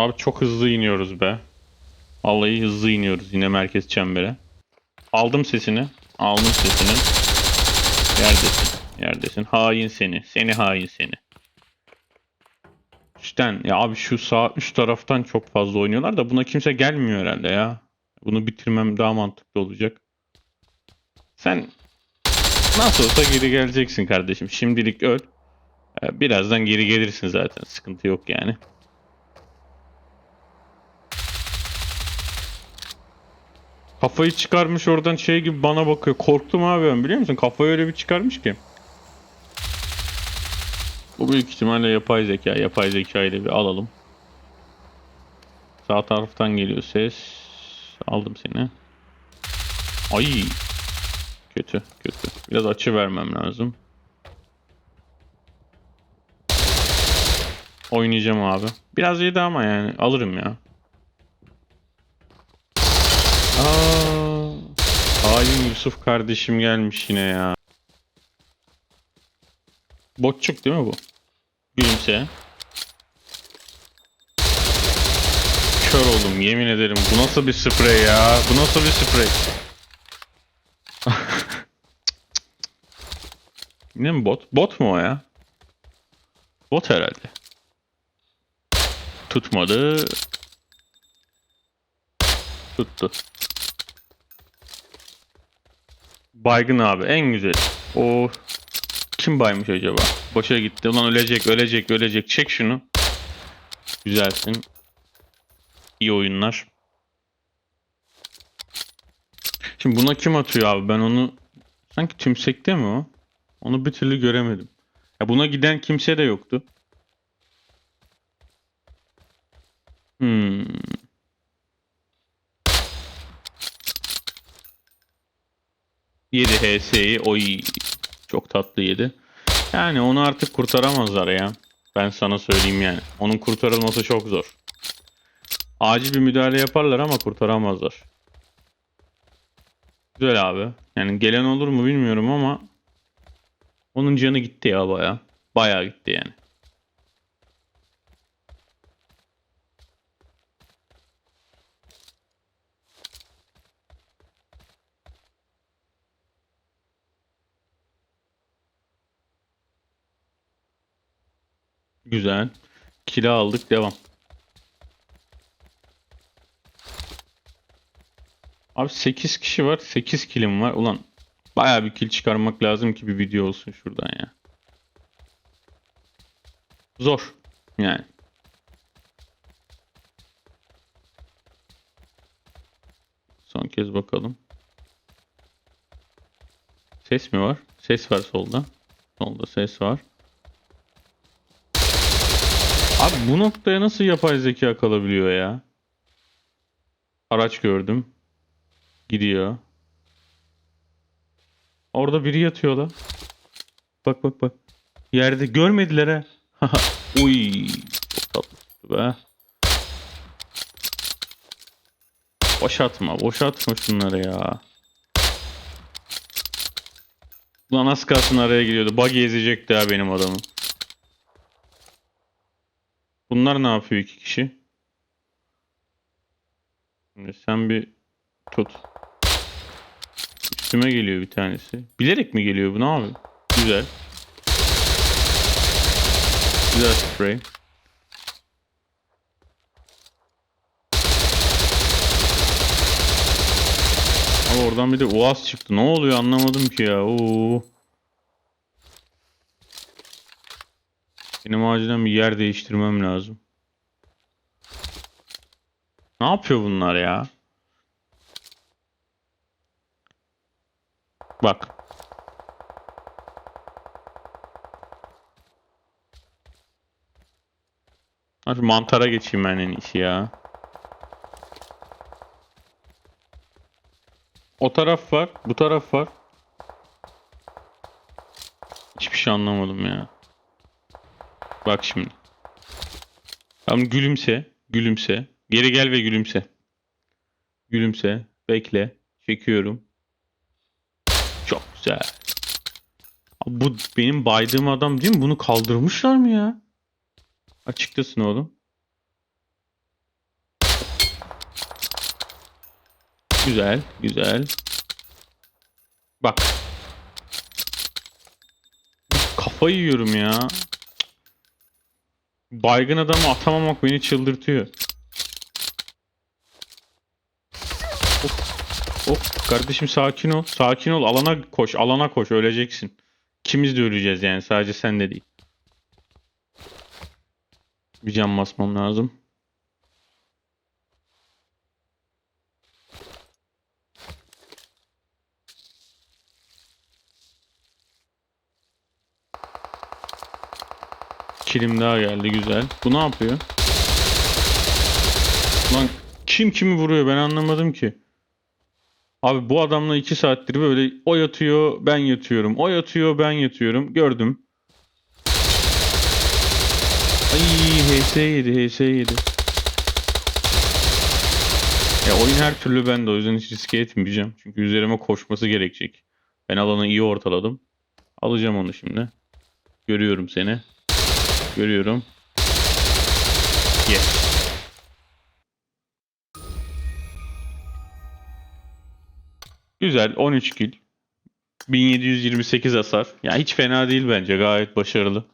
Abi çok hızlı iniyoruz be. Vallahi hızlı iniyoruz yine merkez çembere. Aldım sesini. Aldım sesini. Yerdesin. Yerdesin. Hain seni. Seni hain seni. Üstten. Ya abi şu sağ üst taraftan çok fazla oynuyorlar da buna kimse gelmiyor herhalde ya. Bunu bitirmem daha mantıklı olacak. Sen nasıl olsa geri geleceksin kardeşim. Şimdilik öl. Ee, Birazdan geri gelirsin zaten. Sıkıntı yok yani. Kafayı çıkarmış oradan şey gibi bana bakıyor. Korktum abi ben biliyor musun? Kafayı öyle bir çıkarmış ki. Bu büyük ihtimalle yapay zeka. Yapay zeka ile bir alalım. Sağ taraftan geliyor ses. Aldım seni. Ay. Kötü, kötü. Biraz açı vermem lazım. Oynayacağım abi. Biraz yedi ama yani. Alırım ya. Aa, hain Yusuf kardeşim gelmiş yine ya. Botçuk değil mi bu? Gülümse. Kör oldum yemin ederim. Bu nasıl bir sprey ya? Bu nasıl bir sprey? Yine mi bot? Bot mu o ya? Bot herhalde. Tutmadı. Tuttu. Baygın abi en güzel. O kim baymış acaba? Boşa gitti. Ulan ölecek, ölecek, ölecek. Çek şunu. Güzelsin. İyi oyunlar. Şimdi buna kim atıyor abi? Ben onu sanki tümsekte mi o? Onu bir türlü göremedim. Ya buna giden kimse de yoktu. Hmm. Yedi HS'yi oy çok tatlı yedi. Yani onu artık kurtaramazlar ya. Ben sana söyleyeyim yani. Onun kurtarılması çok zor. Acil bir müdahale yaparlar ama kurtaramazlar. Güzel abi. Yani gelen olur mu bilmiyorum ama onun canı gitti ya baya. Baya gitti yani. Güzel. Kilo aldık devam. Abi 8 kişi var. 8 kilim var. Ulan baya bir kill çıkarmak lazım ki bir video olsun şuradan ya. Zor. Yani. Son kez bakalım. Ses mi var? Ses var solda. Solda ses var. Abi bu noktaya nasıl yapay zeka kalabiliyor ya? Araç gördüm. Gidiyor. Orada biri yatıyor la. Bak bak bak. Yerde görmediler ha. Uy. Tatlı be. Boş atma. Boş atma şunları ya. Ulan az kalsın araya giriyordu. Buggy ezecekti ha benim adamım. Bunlar ne yapıyor iki kişi? Şimdi sen bir tut. Üstüme geliyor bir tanesi. Bilerek mi geliyor bu ne abi? Güzel. Güzel spray. Ama oradan bir de uaz çıktı. Ne oluyor anlamadım ki ya. Oo. Benim acilen bir yer değiştirmem lazım. Ne yapıyor bunlar ya? Bak. Ha şu mantara geçeyim ben en iyisi ya. O taraf var, bu taraf var. Hiçbir şey anlamadım ya. Bak şimdi. Tamam gülümse. Gülümse. Geri gel ve gülümse. Gülümse. Bekle. Çekiyorum. Çok güzel. Abi bu benim baydığım adam değil mi? Bunu kaldırmışlar mı ya? Açıklasın oğlum. Güzel, güzel. Bak. Kafayı yiyorum ya. Baygın adamı atamamak beni çıldırtıyor. Of, of kardeşim sakin ol. Sakin ol. Alana koş. Alana koş. Öleceksin. İkimiz de öleceğiz yani. Sadece sen de değil. Bir can basmam lazım. Kilim daha geldi güzel. Bu ne yapıyor? Lan kim kimi vuruyor ben anlamadım ki. Abi bu adamla 2 saattir böyle o yatıyor ben yatıyorum. O yatıyor ben yatıyorum. Gördüm. Ay HS yedi HS yedi. Ya oyun her türlü bende o yüzden hiç riske etmeyeceğim. Çünkü üzerime koşması gerekecek. Ben alanı iyi ortaladım. Alacağım onu şimdi. Görüyorum seni. Görüyorum. Yes. Güzel 13 kill. 1728 hasar. Ya hiç fena değil bence. Gayet başarılı.